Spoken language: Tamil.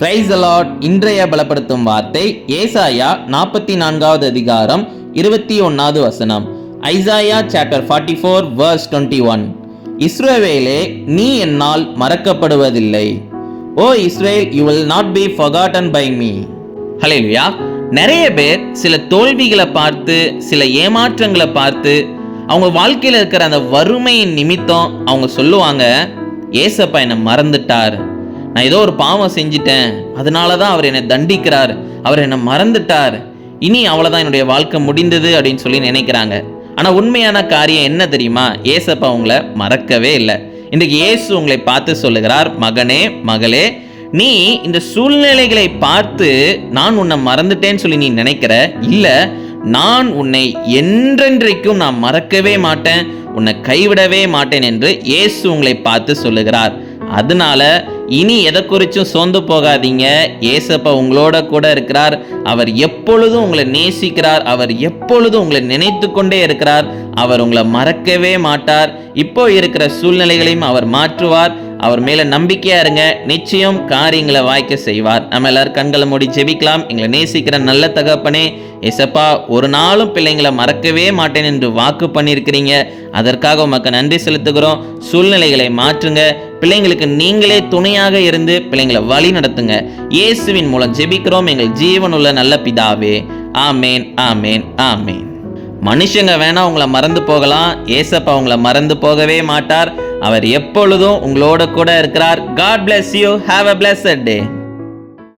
பிரைஸ் அலாட் இன்றைய பலப்படுத்தும் வார்த்தை ஏசாயா நாற்பத்தி நான்காவது அதிகாரம் இருபத்தி ஒன்னாவது வசனம். Isaiah chapter forty four verse twenty one இஸ்ரோவேலே நீ என்னால் மறக்கப்படுவதில்லை. O Israel you will not be forgotten by me ஹalleluya நிறைய பேர் சில தோல்விகளை பார்த்து சில ஏமாற்றங்களை பார்த்து அவங்க வாழ்க்கையில் இருக்கிற அந்த வறுமையின் நிமித்தம் அவங்க சொல்லுவாங்க ஏசப்பா என்னை மறந்துட்டார். நான் ஏதோ ஒரு பாவம் செஞ்சிட்டேன். அதனால தான் அவர் என்னை தண்டிக்கிறார். அவர் என்னை மறந்துட்டார். இனி அவ்வளோதான் என்னுடைய வாழ்க்கை முடிந்தது அப்படின்னு சொல்லி நினைக்கிறாங்க. ஆனால் உண்மையான காரியம் என்ன தெரியுமா? ஏசப்பா உங்களை மறக்கவே இல்லை. இன்றைக்கு இயேசு உங்களை பார்த்து சொல்லுகிறார் மகனே மகளே நீ இந்த சூழ்நிலைகளை பார்த்து நான் உன்னை மறந்துட்டேன்னு சொல்லி நீ நினைக்கிற? இல்லை நான் உன்னை என்றென்றைக்கும் நான் மறக்கவே மாட்டேன். உன்னை கைவிடவே மாட்டேன் என்று இயேசு உங்களை பார்த்து சொல்லுகிறார். அதனால இனி எதை குறிச்சும் சோர்ந்து போகாதீங்க. ஏசப்பா உங்களோட கூட இருக்கிறார். அவர் எப்பொழுதும் உங்களை நேசிக்கிறார். அவர் எப்பொழுதும் உங்களை நினைத்து கொண்டே இருக்கிறார். அவர் உங்களை மறக்கவே மாட்டார். இப்போ இருக்கிற சூழ்நிலைகளையும் அவர் மாற்றுவார். அவர் மேல நம்பிக்கையா இருங்க. நிச்சயம் காரியங்களை வாய்க்க செய்வார். நம்ம எல்லாரும் கண்களை மூடி ஜெபிக்கலாம். எங்களை நேசிக்கிற நல்ல தகப்பனே எசப்பா ஒரு நாளும் பிள்ளைங்களை மறக்கவே மாட்டேன் என்று வாக்கு பண்ணியிருக்கிறீங்க. அதற்காக உமக்கு நன்றி செலுத்துகிறோம். சூழ்நிலைகளை மாற்றுங்க. பிள்ளைங்களுக்கு நீங்களே துணையாக இருந்து பிள்ளைங்களை வழி நடத்துங்க. இயேசுவின் மூலம் ஜெபிக்கிறோம். எங்கள் ஜீவனுள்ள நல்ல பிதாவே. ஆமேன் ஆமேன் ஆமேன். மனுஷங்க வேணா உங்களை மறந்து போகலாம். ஏசப்பா உங்களை மறந்து போகவே மாட்டார். அவர் எப்பொழுதும் உங்களோட கூட இருக்கிறார். God bless you have a blessed day